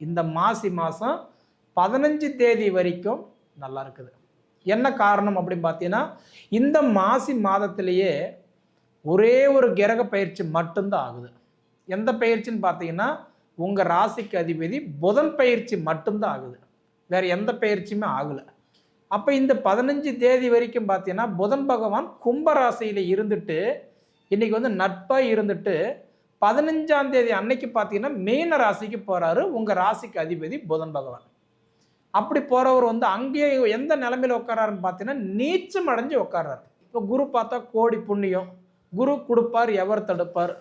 இந்த மாசி மாதம் பதினஞ்சு தேதி வரைக்கும் நல்லா இருக்குது. என்ன காரணம் அப்படின்னு பார்த்தீங்கன்னா இந்த மாசி மாதத்திலேயே ஒரே ஒரு கிரக பயிற்சி மட்டும்தான் ஆகுது. எந்த பயிற்சின்னு பார்த்தீங்கன்னா உங்கள் ராசிக்கு அதிபதி புதன் பயிற்சி மட்டும்தான் ஆகுது. வேறு எந்த பயிற்சியுமே ஆகலை. அப்போ இந்த பதினஞ்சு தேதி வரைக்கும் பார்த்தீங்கன்னா புதன் பகவான் கும்ப ராசியில் இருந்துட்டு இன்றைக்கி வந்து நட்பாக இருந்துட்டு பதினஞ்சாம் தேதி அன்னைக்கு பார்த்தீங்கன்னா மீன ராசிக்கு போகிறாரு உங்கள் ராசிக்கு அதிபதி புதன் பகவான். அப்படி போகிறவர் வந்து அங்கேயே எந்த நிலமையில் உட்காராருன்னு பார்த்தீங்கன்னா நீச்சம் அடைஞ்சு உட்கார்றாரு இப்போ குரு பார்த்தா கோடி புண்ணியம். குரு கொடுப்பார் எவர் தடுப்பார்.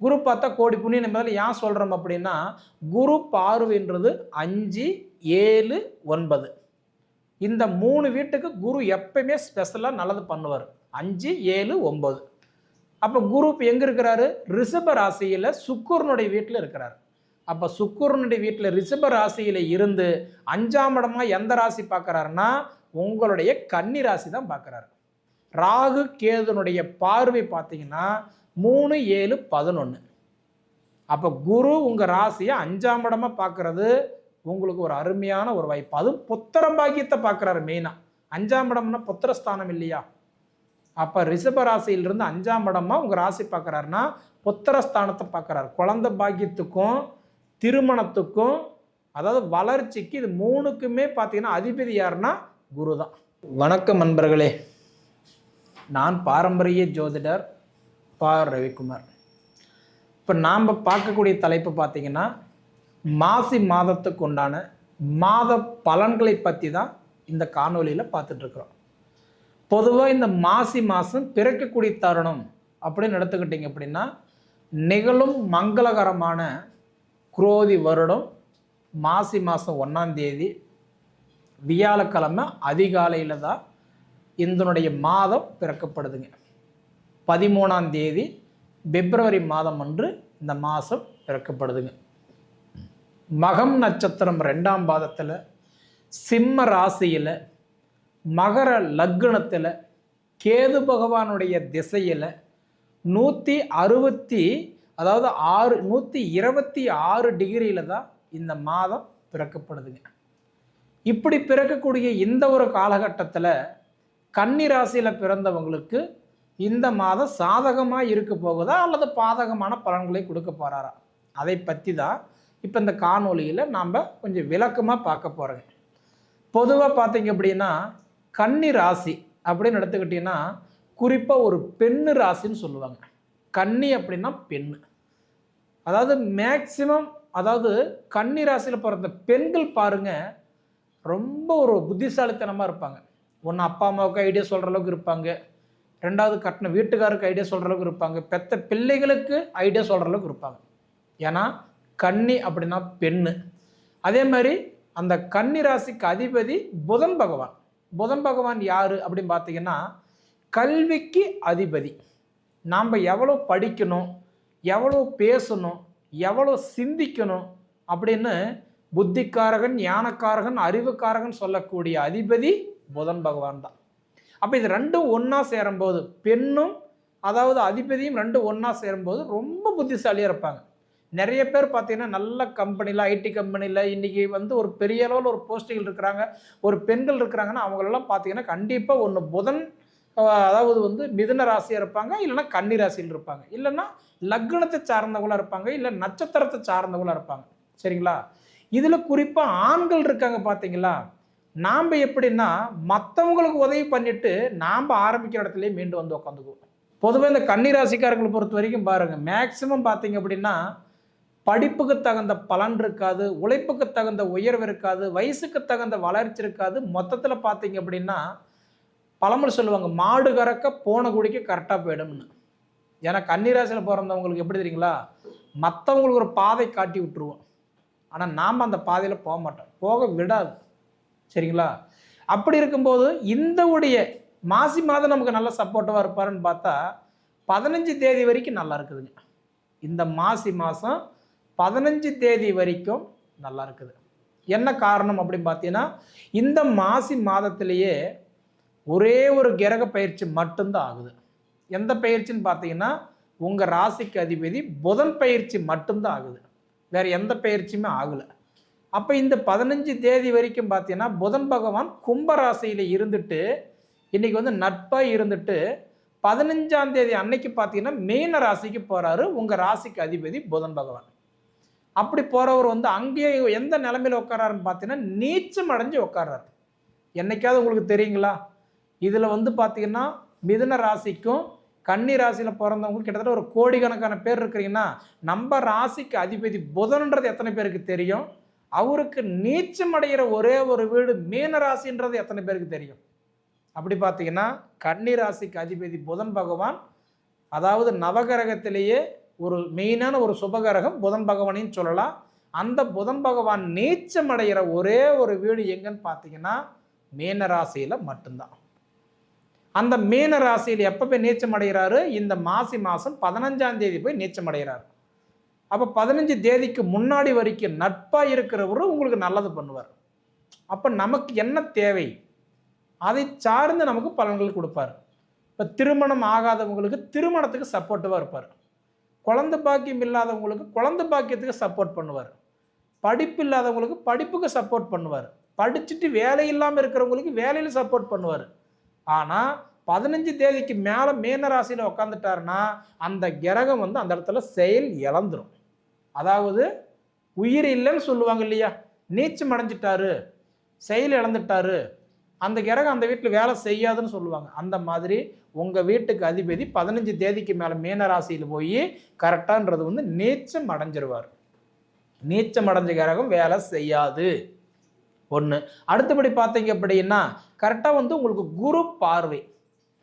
குரு பார்த்தா கோடி புண்ணியம் முதல்ல ஏன் சொல்கிறோம் அப்படின்னா குரு பார்வைன்றது அஞ்சு ஏழு ஒன்பது. இந்த மூணு வீட்டுக்கு குரு எப்பயுமே ஸ்பெஷலாக நல்லது பண்ணுவார். அஞ்சு ஏழு ஒம்பது அப்போ குரு இப்போ எங்கே இருக்கிறாரு? ரிஷப ராசியில் சுக்குரனுடைய வீட்டில் இருக்கிறார். அப்போ சுக்குரனுடைய வீட்டில் ரிஷப ராசியில் இருந்து அஞ்சாம் இடமா எந்த ராசி பார்க்குறாருன்னா உங்களுடைய கன்னி ராசி தான் பார்க்குறாரு ராகு கேதுனுடைய பார்வை பார்த்தீங்கன்னா மூணு ஏழு பதினொன்று அப்போ குரு உங்கள் ராசியை அஞ்சாம் இடமா பார்க்கறது உங்களுக்கு ஒரு அருமையான ஒரு வாய்ப்பு. அதுவும் புத்திர பாக்கியத்தை பார்க்குறாரு மெயினாக அஞ்சாம் இடம்னா புத்திரஸ்தானம் இல்லையா? அப்போ ரிஷப ராசியிலிருந்து அஞ்சாம் இடமா உங்கள் ராசி பார்க்குறாருன்னா புத்திரஸ்தானத்தை பார்க்குறாரு குழந்தை பாக்கியத்துக்கும் திருமணத்துக்கும் அதாவது வளர்ச்சிக்கு இது மூணுக்குமே பார்த்தீங்கன்னா அதிபதி யாருன்னா குரு தான் வணக்கம் நண்பர்களே. நான் பாரம்பரிய ஜோதிடர் பா. ரவிக்குமார். இப்போ நாம் பார்க்கக்கூடிய தலைப்பு பார்த்தீங்கன்னா மாசி மாதத்துக்கு உண்டான மாத பலன்களை பற்றி தான் இந்த காணொலியில் பார்த்துட்ருக்குறோம் பொதுவாக இந்த மாசி மாதம் பிறக்கக்கூடிய தருணம் அப்படின்னு எடுத்துக்கிட்டிங்க அப்படின்னா நிகழும் மங்களகரமான குரோதி வருடம் மாசி மாதம் ஒன்றாம் தேதி வியாழக்கிழமை அதிகாலையில் தான் இதனுடைய மாதம் பிறக்கப்படுதுங்க. பதிமூணாம் தேதி பிப்ரவரி மாதம் அன்று இந்த மாதம் பிறக்கப்படுதுங்க. மகம் நட்சத்திரம் ரெண்டாம் பாதத்தில் சிம்ம ராசியில் மகர லக்னத்தில் கேது பகவானுடைய திசையில் நூற்றி அறுபத்தி அதாவது ஆறு நூற்றி இருபத்தி ஆறு டிகிரியில் தான் இந்த மாதம் பிறக்கப்படுதுங்க. இப்படி பிறக்கக்கூடிய இந்த ஒரு காலகட்டத்தில் கன்னி ராசியில் பிறந்தவங்களுக்கு இந்த மாதம் சாதகமாக இருக்க போகுதா அல்லது பாதகமான பலன்களை கொடுக்க போகிறாரா அதை பற்றி தான் இப்போ இந்த காணொளியில் நாம் கொஞ்சம் விளக்கமாக பார்க்க போகிறோங்க பொதுவாக பார்த்தீங்க அப்படின்னா கன்னி ராசி அப்படின்னு எடுத்துக்கிட்டிங்கன்னா குறிப்பாக ஒரு பெண்ணு ராசின்னு சொல்லுவாங்க. கன்னி அப்படின்னா பெண் அதாவது மேக்சிமம் அதாவது கன்னி ராசியில் பிறந்த பெண்கள் பாருங்கள் ரொம்ப ஒரு புத்திசாலித்தனமாக இருப்பாங்க. ஒன்று அப்பா அம்மாவுக்கு ஐடியா சொல்கிற அளவுக்கு இருப்பாங்க. ரெண்டாவது கட்டின வீட்டுக்காருக்கு ஐடியா சொல்கிற அளவுக்கு இருப்பாங்க. பெத்த பிள்ளைகளுக்கு ஐடியா சொல்கிற அளவுக்கு இருப்பாங்க. ஏன்னா கன்னி அப்படின்னா பெண்ணு. அதே மாதிரி அந்த கன்னி ராசிக்கு அதிபதி புதன் பகவான். புதன் பகவான் யார் அப்படின்னு பார்த்தீங்கன்னா கல்விக்கு அதிபதி. நாம் எவ்வளோ படிக்கணும் எவ்வளோ பேசணும் எவ்வளோ சிந்திக்கணும் அப்படின்னு புத்திக்காரகன் ஞானக்காரகன் அறிவுக்காரகன் சொல்லக்கூடிய அதிபதி புதன் பகவான் தான். அப்போ இது ரெண்டும் ஒன்றா சேரும்போது பெண்ணும் அதாவது அதிபதியும் ரெண்டும் ஒன்றா சேரும்போது ரொம்ப புத்திசாலியாக இருப்பாங்க. நிறைய பேர் பார்த்தீங்கன்னா நல்ல கம்பெனியில் ஐடி கம்பெனியில் இன்றைக்கி வந்து ஒரு பெரிய அளவில் ஒரு போஸ்டிங்கில் இருக்கிறாங்க. ஒரு பெண்கள் இருக்கிறாங்கன்னா அவங்களெல்லாம் பார்த்தீங்கன்னா கண்டிப்பாக ஒன்று புதன் அதாவது வந்து மிதுன ராசியாக இருப்பாங்க இல்லைன்னா கன்னி ராசியில் இருப்பாங்க. இல்லைன்னா லக்னத்தை சார்ந்தவங்களாக இருப்பாங்க இல்லை நட்சத்திரத்தை சார்ந்தவங்களாக இருப்பாங்க. சரிங்களா? இதில் குறிப்பாக ஆண்கள் இருக்காங்க பார்த்தீங்களா? நாம் எப்படின்னா மற்றவங்களுக்கு உதவி பண்ணிட்டு நாம் ஆரம்பிக்கிற இடத்துலையே மீண்டும் வந்து உட்காந்துக்குவோம் பொதுவாக இந்த கன்னி ராசிக்காரங்களை பொறுத்த வரைக்கும் பாருங்கள் மேக்சிமம் பார்த்தீங்க அப்படின்னா படிப்புக்கு தகுந்த பலன் இருக்காது உழைப்புக்கு தகுந்த உயர்வு இருக்காது வயசுக்கு தகுந்த வளர்ச்சி இருக்காது. மொத்தத்தில் பார்த்தீங்க அப்படின்னா பழமொழி சொல்லுவாங்க மாடு கறக்க போன குடிக்க கரெக்டாக போயிடும்னு. ஏன்னா கன்னிராசியில் பிறந்தவங்களுக்கு எப்படி தெரியுங்களா? மற்றவங்களுக்கு ஒரு பாதை காட்டி விட்டுருவோம். ஆனால் நாம் அந்த பாதையில் போக மாட்டோம். போக விடாது. சரிங்களா? அப்படி இருக்கும்போது இந்த உடைய மாசி மாதம் நமக்கு நல்ல சப்போர்ட்டிவாக இருப்பாருன்னு பார்த்தா பதினஞ்சு தேதி வரைக்கும் நல்லா இருக்குதுங்க. இந்த மாசி மாதம் பதினஞ்சு தேதி வரைக்கும் நல்லா இருக்குது. என்ன காரணம் அப்படின்னு பார்த்தீங்கன்னா இந்த மாசி மாதத்திலேயே ஒரே ஒரு கிரக பயிற்சி மட்டும்தான் ஆகுது. எந்த பயிற்சின்னு பார்த்தீங்கன்னா உங்கள் ராசிக்கு அதிபதி புதன் பயிற்சி மட்டும்தான் ஆகுது. வேறு எந்த பயிற்சியுமே ஆகலை. அப்போ இந்த பதினஞ்சு தேதி வரைக்கும் பார்த்தீங்கன்னா புதன் பகவான் கும்பராசியில் இருந்துட்டு இன்றைக்கி வந்து நட்பாக இருந்துட்டு பதினஞ்சாம் தேதி அன்னைக்கு பார்த்தீங்கன்னா மீன ராசிக்கு போகிறாரு உங்கள் ராசிக்கு அதிபதி புதன் பகவான். அப்படி போகிறவர் வந்து அங்கேயே எந்த நிலமையில் உட்காராருன்னு பார்த்தீங்கன்னா நீச்சம் அடைஞ்சு உட்காராரு என்னைக்காவது உங்களுக்கு தெரியுங்களா? இதில் வந்து பார்த்தீங்கன்னா மிதுன ராசிக்கும் கன்னி ராசியில் பிறந்தவங்க கிட்டத்தட்ட ஒரு கோடிக்கணக்கான பேர் இருக்கிறீங்கன்னா நம்ம ராசிக்கு அதிபதி புதன்ன்றது எத்தனை பேருக்கு தெரியும்? அவருக்கு நீச்சம் அடைகிற ஒரே ஒரு வீடு மீன ராசின்றது எத்தனை பேருக்கு தெரியும்? அப்படி பார்த்தீங்கன்னா கன்னி ராசிக்கு அதிபதி புதன் பகவான் அதாவது நவகிரகத்திலேயே ஒரு மெயினான ஒரு சுபகிரகம் புதன் பகவானின்னு சொல்லலாம் அந்த புதன் பகவான் நீச்சம் அடைகிற ஒரே ஒரு வீடு எங்கன்னு பார்த்தீங்கன்னா மீன ராசியில் மட்டும்தான். அந்த மீன ராசியில் எப்போ போய் நீச்சம் அடைகிறாரு இந்த மாசி மாதம் பதினஞ்சாம் தேதி போய் நீச்சம் அடைகிறார் அப்போ பதினஞ்சு தேதிக்கு முன்னாடி வரைக்கும் நட்பாக இருக்கிறவரும் உங்களுக்கு நல்லது பண்ணுவார். அப்போ நமக்கு என்ன தேவை? அதை சார்ந்து நமக்கு பலன்கள் கொடுப்பார். இப்போ திருமணம் ஆகாதவங்களுக்கு திருமணத்துக்கு சப்போர்ட்டிவாக இருப்பார். குழந்தை பாக்கியம் இல்லாதவங்களுக்கு குழந்தை பாக்கியத்துக்கு சப்போர்ட் பண்ணுவார். படிப்பு இல்லாதவங்களுக்கு படிப்புக்கு சப்போர்ட் பண்ணுவார். படிச்சுட்டு வேலை இல்லாமல் இருக்கிறவங்களுக்கு வேலையில் சப்போர்ட் பண்ணுவார். ஆனால் பதினஞ்சு தேதிக்கு மேலே மீன ராசியில் உட்காந்துட்டாருன்னா அந்த கிரகம் வந்து அந்த இடத்துல செயல் இழந்துரும். அதாவது உயிர் இல்லைன்னு சொல்லுவாங்க இல்லையா? நீச்சம் அடைஞ்சிட்டாரு. செயல் இழந்துட்டாரு. அந்த கிரகம் அந்த வீட்டில் வேலை செய்யாதுன்னு சொல்லுவாங்க. அந்த மாதிரி உங்கள் வீட்டுக்கு அதிபதி பதினஞ்சு தேதிக்கு மேலே மீன ராசியில் போய் கரெக்டான்றது வந்து நீச்சம் அடைஞ்சிருவார். நீச்சம் அடைஞ்ச கிரகம் வேலை செய்யாது. ஒன்று அடுத்தபடி பார்த்தீங்க அப்படின்னா கரெக்டாக வந்து உங்களுக்கு குரு பார்வை.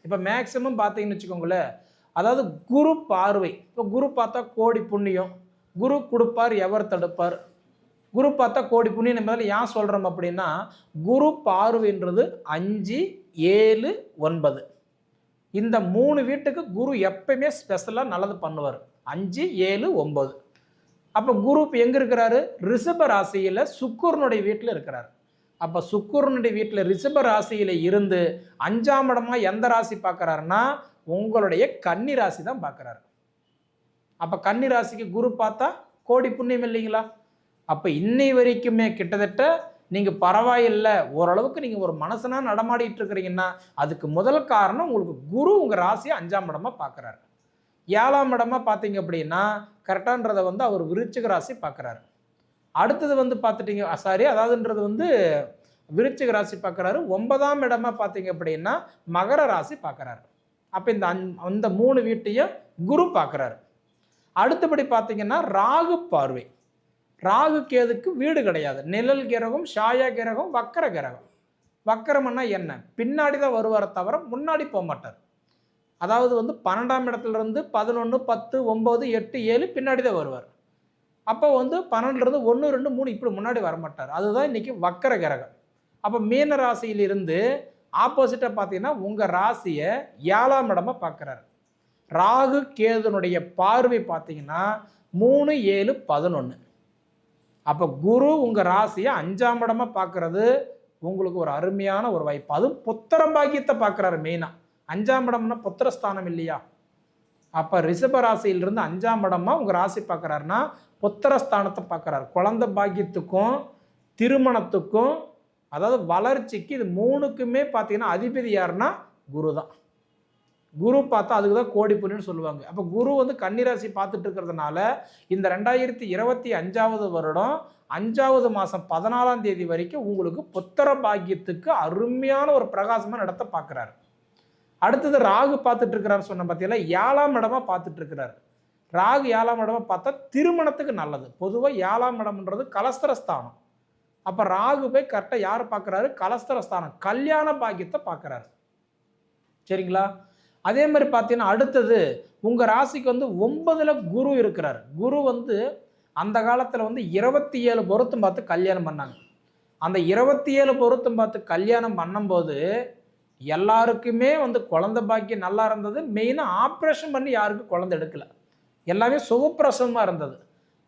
இப்போ மேக்ஸிமம் பார்த்தீங்கன்னு வச்சுக்கோங்களேன் அதாவது குரு பார்வை. இப்போ குரு பார்த்தா கோடி புண்ணியம். குரு கொடுப்பார் எவர் தடுப்பார்? குரு பார்த்தா கோடி புண்ணியம் என்பதில் ஏன் சொல்கிறோம் அப்படின்னா குரு பார்வைன்றது அஞ்சு ஏழு ஒன்பது. இந்த மூணு வீட்டுக்கு குரு எப்பயுமே ஸ்பெஷலாக நல்லது பண்ணுவார். அஞ்சு ஏழு ஒம்பது அப்போ குரு இப்போ எங்கே இருக்கிறாரு? ரிஷப ராசியில் சுக்குரனுடைய வீட்டில் இருக்கிறார். அப்போ சுக்குரனுடைய வீட்டில் ரிஷப ராசியில் இருந்து அஞ்சாம் இடமா எந்த ராசி பார்க்குறாருன்னா உங்களுடைய கன்னி ராசி தான் பார்க்குறாரு. அப்போ கன்னி ராசிக்கு குரு பார்த்தா கோடி புண்ணியம் இல்லைங்களா? அப்போ இன்னை வரைக்குமே கிட்டத்தட்ட நீங்கள் பரவாயில்லை ஓரளவுக்கு நீங்கள் ஒரு மனசனாக நடமாடிட்டு இருக்கிறீங்கன்னா அதுக்கு முதல் காரணம் உங்களுக்கு குரு உங்கள் ராசியை அஞ்சாம் இடமாக பார்க்குறாரு ஏழாம் இடமா பார்த்தீங்க அப்படின்னா கரெக்டான்றதை வந்து அவர் விருச்சிக ராசி பார்க்குறாரு அடுத்தது வந்து பார்த்துட்டீங்க சாரி அதாவதுன்றது வந்து விருச்சிக ராசி பார்க்குறாரு ஒன்பதாம் இடமா பார்த்தீங்க அப்படின்னா மகர ராசி பார்க்குறாரு அப்போ இந்த அந் அந்த மூணு வீட்டையும் குரு பார்க்குறாரு அடுத்தபடி பார்த்தீங்கன்னா ராகு பார்வை. ராகு கேதுக்கு வீடு கிடையாது. நிழல் கிரகம் ஷாயா கிரகம் வக்கர கிரகம். வக்கரம்னா என்ன? பின்னாடி தான் வருவார தவிர முன்னாடி போக மாட்டார். அதாவது வந்து பன்னெண்டாம் இடத்துலேருந்து பதினொன்று பத்து ஒம்பது எட்டு ஏழு பின்னாடி தான் வருவார். அப்போ வந்து பன்னெண்டுலேருந்து ஒன்று ரெண்டு மூணு இப்படி முன்னாடி வரமாட்டார் அதுதான் இன்றைக்கி வக்கர கிரகம். அப்போ மீன ராசியிலிருந்து ஆப்போசிட்டாக பார்த்தீங்கன்னா உங்கள் ராசியை ஏழாம் இடமா பார்க்குறாரு. ராகு கேதுனுடைய பார்வை பார்த்தீங்கன்னா மூணு ஏழு பதினொன்று அப்போ குரு உங்கள் ராசியை அஞ்சாம் இடமா பார்க்கறது உங்களுக்கு ஒரு அருமையான ஒரு வாய்ப்பு. அதுவும் புத்திரம் பாக்கியத்தை பார்க்குறாரு மெயினாக அஞ்சாம் இடம்னா புத்திரஸ்தானம் இல்லையா? அப்போ ரிஷப ராசியிலிருந்து அஞ்சாம் இடமா உங்கள் ராசி பார்க்குறாருன்னா புத்திரஸ்தானத்தை பார்க்குறாரு. குழந்தை பாக்கியத்துக்கும் திருமணத்துக்கும் அதாவது வளர்ச்சிக்கு இது மூணுக்குமே பார்த்தீங்கன்னா அதிபதி யாருன்னா குரு தான் குரு பார்த்தா அதுக்கு தான் கோடி புண்ணியம்னு சொல்லுவாங்க. அப்போ குரு வந்து கன்னிராசி பார்த்துட்டு இருக்கிறதுனால இந்த ரெண்டாயிரத்தி இருபத்தி அஞ்சாவது வருடம் அஞ்சாவது மாதம் பதினாலாம் தேதி வரைக்கும் உங்களுக்கு புத்திர பாக்கியத்துக்கு அருமையான ஒரு பிரகாசமான இடத்த பார்க்குறாரு. அடுத்தது ராகு பார்த்துட்டு இருக்கிறாரு சொன்ன பார்த்தீங்கன்னா ஏழாம் இடமா பார்த்துட்டு இருக்கிறாரு. ராகு ஏழாம் இடமா பார்த்தா திருமணத்துக்கு நல்லது. பொதுவாக ஏழாம் இடம்ன்றது கலஸ்தரஸ்தானம். அப்போ ராகு போய் கரெக்டாக யார் பார்க்குறாரு? கலஸ்தரஸ்தானம். கல்யாண பாக்கியத்தை பார்க்குறாரு. சரிங்களா? அதே மாதிரி பார்த்தீங்கன்னா அடுத்தது உங்கள் ராசிக்கு வந்து ஒன்பதில் குரு இருக்கிறார். குரு வந்து அந்த காலத்தில் வந்து இருபத்தி ஏழு பொருத்தம் பார்த்து கல்யாணம் பண்ணாங்க. அந்த இருபத்தி ஏழு பொருத்தம் பார்த்து கல்யாணம் பண்ணும்போது எல்லாருக்குமே வந்து குழந்தை பாக்கியம் நல்லா இருந்தது. மெயினாக ஆப்ரேஷன் பண்ணி யாருக்கும் குழந்தை எடுக்கல. எல்லாமே சுகப்பிரசவமாக இருந்தது.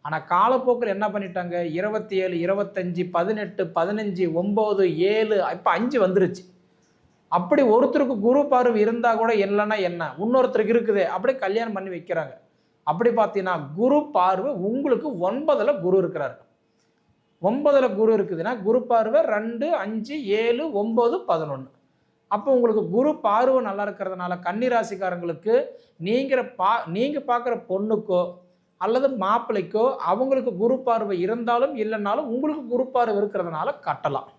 ஆனால் காலப்போக்கில் என்ன பண்ணிட்டாங்க? இருபத்தி ஏழு இருபத்தஞ்சி பதினெட்டு பதினஞ்சு ஒம்பது ஏழு இப்போ அஞ்சு வந்துருச்சு. அப்படி ஒருத்தருக்கு குரு பார்வை இருந்தால் கூட இல்லைன்னா என்ன? இன்னொருத்தருக்கு இருக்குது. அப்படி கல்யாணம் பண்ணி வைக்கிறாங்க. அப்படி பார்த்தீங்கன்னா குரு பார்வை உங்களுக்கு ஒன்பதில் குரு இருக்கிறார். ஒன்பதில் குரு இருக்குதுன்னா குரு பார்வை ரெண்டு அஞ்சு ஏழு ஒம்பது பதினொன்று அப்போ உங்களுக்கு குரு பார்வை நல்லா இருக்கிறதுனால கன்னிராசிக்காரங்களுக்கு நீங்கிற பா நீங்கள் பார்க்குற பொண்ணுக்கோ அல்லது மாப்பிள்ளைக்கோ அவங்களுக்கு குரு பார்வை இருந்தாலும் இல்லைனாலும் உங்களுக்கு குரு பார்வை இருக்கிறதுனால கட்டலாம்.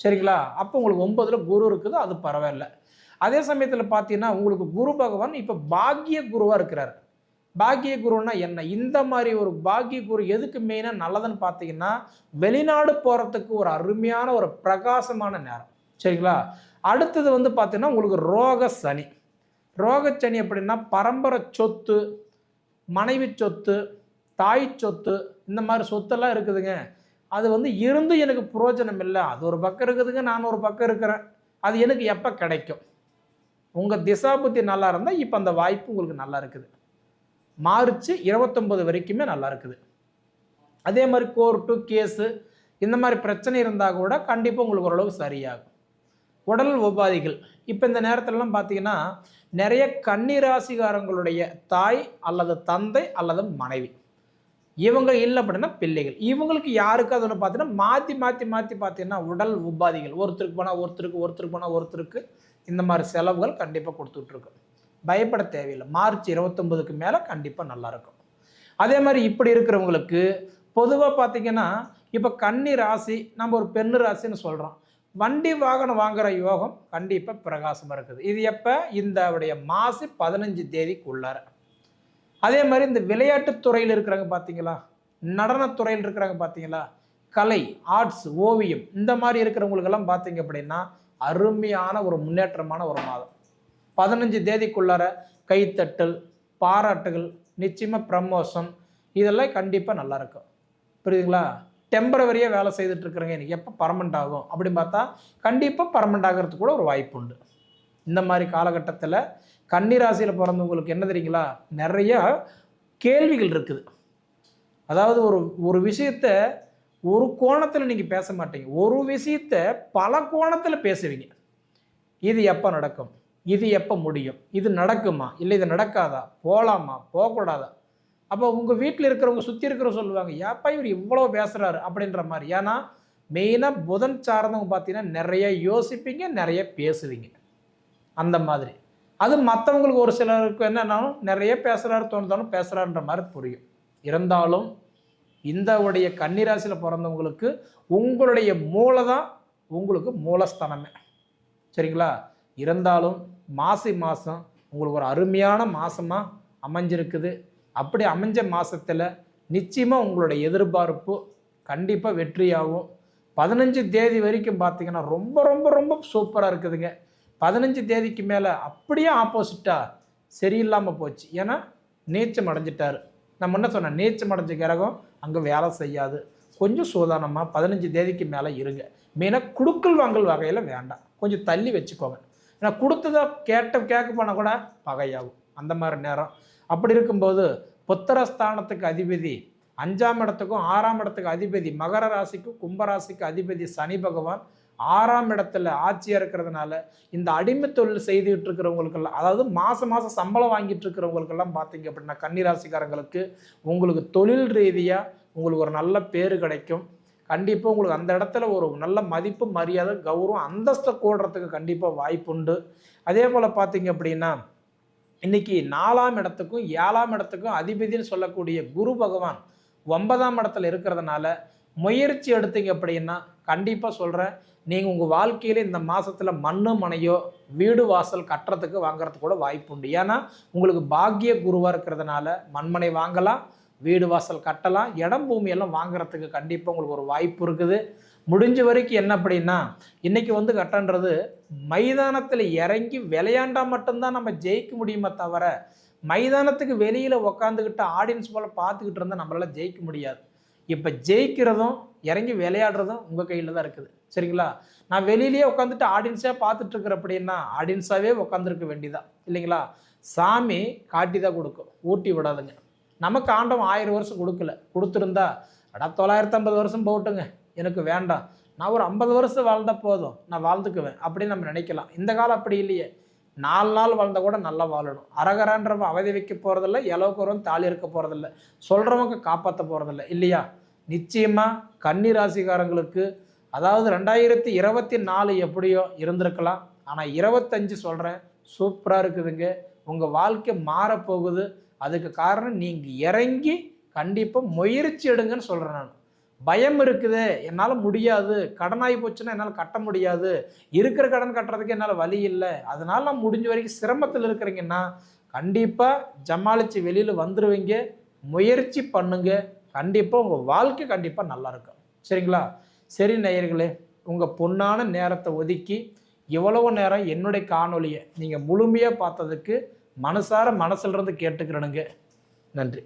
சரிங்களா? அப்போ உங்களுக்கு ஒன்பதுல குரு இருக்குது அது பரவாயில்ல. அதே சமயத்தில் பார்த்தீங்கன்னா உங்களுக்கு குரு பகவான் இப்போ பாக்கிய குருவாக இருக்கிறார். பாக்கிய குருன்னா என்ன? இந்த மாதிரி ஒரு பாக்கிய குரு எதுக்கு மெயினாக நல்லதுன்னு பார்த்தீங்கன்னா வெளிநாடு போகிறதுக்கு ஒரு அருமையான ஒரு பிரகாசமான நேரம். சரிங்களா? அடுத்தது வந்து பார்த்தீங்கன்னா உங்களுக்கு ரோக சனி. ரோக சனி அப்படின்னா பரம்பரை சொத்து மனைவி சொத்து தாய் சொத்து இந்த மாதிரி சொத்தெல்லாம் இருக்குதுங்க. அது வந்து இருந்து எனக்கு புரோஜனம் இல்லை. அது ஒரு பக்கம் இருக்குதுங்க நான் ஒரு பக்கம் இருக்கிறேன். அது எனக்கு எப்போ கிடைக்கும்? உங்கள் திசா புத்தி நல்லா இருந்தால் இப்போ அந்த வாய்ப்பு உங்களுக்கு நல்லா இருக்குது. மார்ச் இருபத்தொம்பது வரைக்குமே நல்லா இருக்குது. அதே மாதிரி கோர்ட்டு கேஸு இந்த மாதிரி பிரச்சனை இருந்தால் கூட கண்டிப்பாக உங்களுக்கு ஓரளவு சரியாகும். உடல் உபாதிகள். இப்போ இந்த நேரத்துலலாம் பார்த்தீங்கன்னா நிறைய கன்னிராசிகாரங்களுடைய தாய் அல்லது தந்தை அல்லது மனைவி. இவங்க இல்லை அப்படின்னா பிள்ளைகள். இவங்களுக்கு யாருக்கு அது ஒன்று பார்த்தீங்கன்னா மாற்றி மாற்றி மாற்றி பார்த்தீங்கன்னா உடல் உபாதிகள். ஒருத்தருக்கு போனால் ஒருத்தருக்கு ஒருத்தருக்கு போனால் ஒருத்தருக்கு இந்த மாதிரி செலவுகள் கண்டிப்பாக கொடுத்துட்ருக்கு. பயப்பட தேவையில்லை. மார்ச் இருபத்தொம்பதுக்கு மேலே கண்டிப்பாக நல்லாயிருக்கும் அதே மாதிரி இப்படி இருக்கிறவங்களுக்கு பொதுவாக பார்த்தீங்கன்னா இப்போ கன்னி ராசி நம்ம ஒரு பெண்ணு ராசின்னு சொல்கிறோம் வண்டி வாகனம் வாங்குற யோகம் கண்டிப்பாக பிரகாசமாக இருக்குது. இது எப்போ? இந்த உடைய மாசி பதினஞ்சு தேதிக்குள்ளார. அதே மாதிரி இந்த விளையாட்டுத் துறையில் இருக்கிறாங்க பார்த்தீங்களா? நடனத்துறையில் இருக்கிறாங்க பார்த்தீங்களா? கலை ஆர்ட்ஸ் ஓவியம் இந்த மாதிரி இருக்கிறவங்களுக்கெல்லாம் பார்த்தீங்க அப்படின்னா அருமையான ஒரு முன்னேற்றமான ஒரு மாதம். பதினஞ்சு தேதிக்குள்ளார கைத்தட்டல் பாராட்டுகள் நிச்சயமாக ப்ரமோஷன் இதெல்லாம் கண்டிப்பாக நல்லா இருக்கும். புரியுதுங்களா? டெம்பரவரியாக வேலை செய்துட்டு இருக்கிறவங்க எனக்கு எப்போ பர்மனெண்ட் ஆகும் அப்படின்னு பார்த்தா கண்டிப்பாக பர்மனெண்ட் ஆகிறதுக்கு கூட ஒரு வாய்ப்பு உண்டு. இந்த மாதிரி காலகட்டத்தில் கன்னிராசியில் பிறந்தவங்களுக்கு என்ன தெரியுங்களா? நிறையா கேள்விகள் இருக்குது. அதாவது ஒரு ஒரு விஷயத்த ஒரு கோணத்தில் நீங்கள் பேச மாட்டீங்க. ஒரு விஷயத்த பல கோணத்தில் பேசுவீங்க. இது எப்போ நடக்கும்? இது எப்போ முடியும்? இது நடக்குமா? இல்லை இது நடக்காதா? போகலாமா போகக்கூடாதா? அப்போ உங்கள் வீட்டில் இருக்கிறவங்க சுற்றி இருக்கிறவங்க சொல்லுவாங்க ஏப்பா இவர் இவ்வளோ பேசுகிறாரு அப்படின்ற மாதிரி. ஏன்னா மெயினாக புதன் சார்ந்தவங்க பார்த்தீங்கன்னா நிறைய யோசிப்பீங்க நிறைய பேசுவீங்க. அந்த மாதிரி. அது மற்றவங்களுக்கு ஒரு சிலருக்கு என்னன்னாலும் நிறைய பேசுகிறாரு தோணுதாலும் பேசுகிறாருன்ற மாதிரி புரியும். இருந்தாலும் இந்த உடைய கன்னிராசியில் பிறந்தவங்களுக்கு உங்களுடைய மூளை தான் உங்களுக்கு மூலஸ்தானமே. சரிங்களா? இருந்தாலும் மாசி மாதம் உங்களுக்கு ஒரு அருமையான மாதமாக அமைஞ்சிருக்குது. அப்படி அமைஞ்ச மாதத்தில் நிச்சயமாக உங்களுடைய எதிர்பார்ப்பு கண்டிப்பாக வெற்றியாகும். பதினஞ்சு தேதி வரைக்கும் பார்த்தீங்கன்னா ரொம்ப ரொம்ப ரொம்ப சூப்பராக இருக்குதுங்க. பதினஞ்சு தேதிக்கு மேலே அப்படியே ஆப்போசிட்டாக சரியில்லாமல் போச்சு. ஏன்னா நீச்சம் அடைஞ்சிட்டார். நம்ம என்ன சொன்னேன்? நீச்சம் அடைஞ்ச கிரகம் அங்கே வேலை செய்யாது. கொஞ்சம் சூதானமாக பதினஞ்சு தேதிக்கு மேலே இருங்க. மெயினாக குடுக்கல் வாங்கல் வகையில் வேண்டாம். கொஞ்சம் தள்ளி வச்சுக்கோங்க. ஏன்னா கொடுத்ததா கேட்ட கேட்க போனால் கூட பகையாகும். அந்த மாதிரி நேரம். அப்படி இருக்கும்போது புத்திரஸ்தானத்துக்கு அதிபதி அஞ்சாம் இடத்துக்கும் ஆறாம் இடத்துக்கு அதிபதி மகர ராசிக்கும் கும்பராசிக்கு அதிபதி சனி பகவான் ஆறாம் இடத்துல ஆட்சியாக இருக்கிறதுனால இந்த அடிமை தொழில் செய்துகிட்டு இருக்கிறவங்களுக்கெல்லாம் அதாவது மாதம் மாதம் சம்பளம் வாங்கிட்டு இருக்கிறவங்களுக்கெல்லாம் பார்த்தீங்க அப்படின்னா கன்னிராசிக்காரங்களுக்கு உங்களுக்கு தொழில் ரீதியாக உங்களுக்கு ஒரு நல்ல பேர் கிடைக்கும். கண்டிப்பாக உங்களுக்கு அந்த இடத்துல ஒரு நல்ல மதிப்பு மரியாதை கௌரவம் அந்தஸ்தை கூடுறதுக்கு கண்டிப்பாக வாய்ப்புண்டு. அதே போல் பார்த்தீங்க அப்படின்னா இன்னைக்கு நாலாம் இடத்துக்கும் ஏழாம் இடத்துக்கும் அதிபதினு சொல்லக்கூடிய குரு பகவான் ஒன்பதாம் இடத்துல இருக்கிறதுனால முயற்சி எடுத்தீங்க அப்படின்னா கண்டிப்பாக சொல்கிறேன் நீங்கள் உங்கள் வாழ்க்கையில் இந்த மாதத்தில் மண்ணு மனையோ வீடு வாசல் கட்டுறதுக்கு வாங்குறதுக்கு கூட வாய்ப்பு உண்டு. ஏன்னா உங்களுக்கு பாக்கிய குருவாக இருக்கிறதுனால மண்மனை வாங்கலாம் வீடு வாசல் கட்டலாம் இடம் பூமியெல்லாம் வாங்குறதுக்கு கண்டிப்பாக உங்களுக்கு ஒரு வாய்ப்பு இருக்குது. முடிஞ்ச வரைக்கும் என்ன அப்படின்னா இன்றைக்கி வந்து கட்டன்றது மைதானத்தில் இறங்கி விளையாண்டால் மட்டும்தான் நம்ம ஜெயிக்க முடியுமே தவிர மைதானத்துக்கு வெளியில் உக்காந்துக்கிட்டு ஆடியன்ஸ் போல் பார்த்துக்கிட்டு இருந்தால் நம்மளால் ஜெயிக்க முடியாது. இப்போ ஜெயிக்கிறதும் இறங்கி விளையாடுறதும் உங்கள் கையில் தான் இருக்குது. சரிங்களா? நான் வெளியிலேயே உட்காந்துட்டு ஆடியன்ஸாக பார்த்துட்டு இருக்கிற அப்படின்னா ஆடியன்ஸாகவே உட்காந்துருக்க வேண்டியதான் இல்லைங்களா? சாமி காட்டி தான் கொடுக்கும். ஊட்டி விடாதுங்க. நமக்கு ஆண்டவன் ஆயிரம் வருஷம் கொடுக்கல. கொடுத்துருந்தா அடா தொள்ளாயிரத்து ஐம்பது வருஷம் போட்டுங்க. எனக்கு வேண்டாம். நான் ஒரு ஐம்பது வருஷம் வாழ்ந்தால் போதும். நான் வாழ்ந்துக்குவேன். அப்படின்னு நம்ம நினைக்கலாம். இந்த காலம் அப்படி இல்லையே. நாலு நாள் வாழ்ந்த கூட நல்லா வாழணும். அரகரான்றவன் அவதி வைக்க போகிறதில்ல இலவுக்கு தாலி இருக்க போகிறதில்ல சொல்கிறவங்க காப்பாற்ற போகிறதில்ல இல்லையா? நிச்சயமாக கன்னி ராசிக்காரங்களுக்கு அதாவது ரெண்டாயிரத்தி இருபத்தி நாலு எப்படியோ இருந்திருக்கலாம். ஆனால் இருபத்தஞ்சு சொல்கிறேன் சூப்பராக இருக்குதுங்க. உங்கள் வாழ்க்கை மாறப்போகுது அதுக்கு காரணம் நீங்கள் இறங்கி கண்டிப்பாக முயற்சி எடுங்கன்னு சொல்கிறேன் நான். பயம் இருக்குது. என்னால் முடியாது. கடனாகி போச்சுன்னா என்னால் கட்ட முடியாது. இருக்கிற கடன் கட்டுறதுக்கு என்னால் வழி இல்லை. அதனால நான் முடிஞ்ச வரைக்கும் சிரமத்தில் இருக்கிறீங்கன்னா கண்டிப்பாக ஜமாளித்து வெளியில் வந்துடுவீங்க முயற்சி பண்ணுங்க. கண்டிப்பாக உங்கள் வாழ்க்கை கண்டிப்பாக நல்லாயிருக்கும் சரிங்களா? சரி நேயர்களே உங்கள் பொன்னான நேரத்தை ஒதுக்கி இவ்வளவு நேரம் என்னுடைய காணொலியை நீங்கள் முழுமையாக பார்த்ததுக்கு மனசார மனசிலிருந்து கேட்டுக்கிறனுங்க. நன்றி.